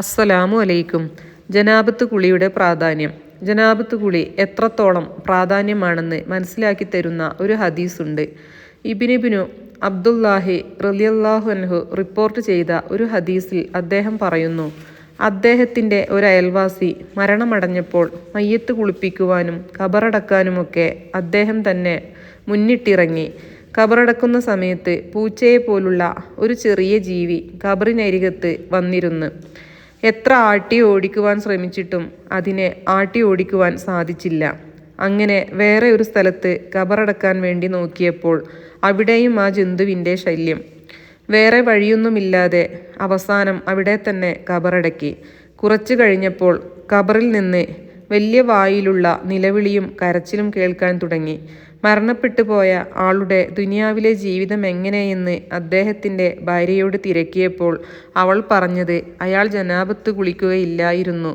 അസ്സലാമു അലൈക്കും. ജനാബത്ത് കുളിയുടെ പ്രാധാന്യം. ജനാബത്ത് കുളി എത്രത്തോളം പ്രാധാന്യമാണെന്ന് മനസ്സിലാക്കി തരുന്ന ഒരു ഹദീസുണ്ട്. ഇബിനിബിനു അബ്ദുല്ലാഹി റലിയല്ലാഹു അൻഹു റിപ്പോർട്ട് ചെയ്ത ഒരു ഹദീസിൽ അദ്ദേഹം പറയുന്നു അദ്ദേഹത്തിന്റെ ഒരു അയൽവാസി മരണമടഞ്ഞപ്പോൾ മയ്യത്ത് കുളിപ്പിക്കുവാനും കബറടക്കാനുമൊക്കെ അദ്ദേഹം തന്നെ മുന്നിട്ടിറങ്ങി. കബറടക്കുന്ന സമയത്ത് പൂച്ചയെ പോലുള്ള ഒരു ചെറിയ ജീവി കബറിനരികത്ത് വന്നിരുന്നു. എത്ര ആട്ടി ഓടിക്കുവാൻ ശ്രമിച്ചിട്ടും അതിനെ ആട്ടി ഓടിക്കുവാൻ സാധിച്ചില്ല. അങ്ങനെ വേറെ ഒരു സ്ഥലത്ത് കബറടക്കാൻ വേണ്ടി നോക്കിയപ്പോൾ അവിടെയും ആ ജന്തുവിന്റെ ശല്യം. വേറെ വഴിയൊന്നുമില്ലാതെ അവസാനം അവിടെ തന്നെ കബറടക്കി. കുറച്ചു കഴിഞ്ഞപ്പോൾ കബറിൽ നിന്ന് വലിയ വായിലുള്ള നിലവിളിയും കരച്ചിലും കേൾക്കാൻ തുടങ്ങി. മരണപ്പെട്ടു പോയ ആളുടെ ദുനിയാവിലെ ജീവിതം എങ്ങനെയെന്ന് അദ്ദേഹത്തിന്റെ ഭാര്യയോട് തിരക്കിയപ്പോൾ അവൾ പറഞ്ഞത് അയാൾ ജനാപത്ത് കുളിക്കുകയില്ലായിരുന്നു.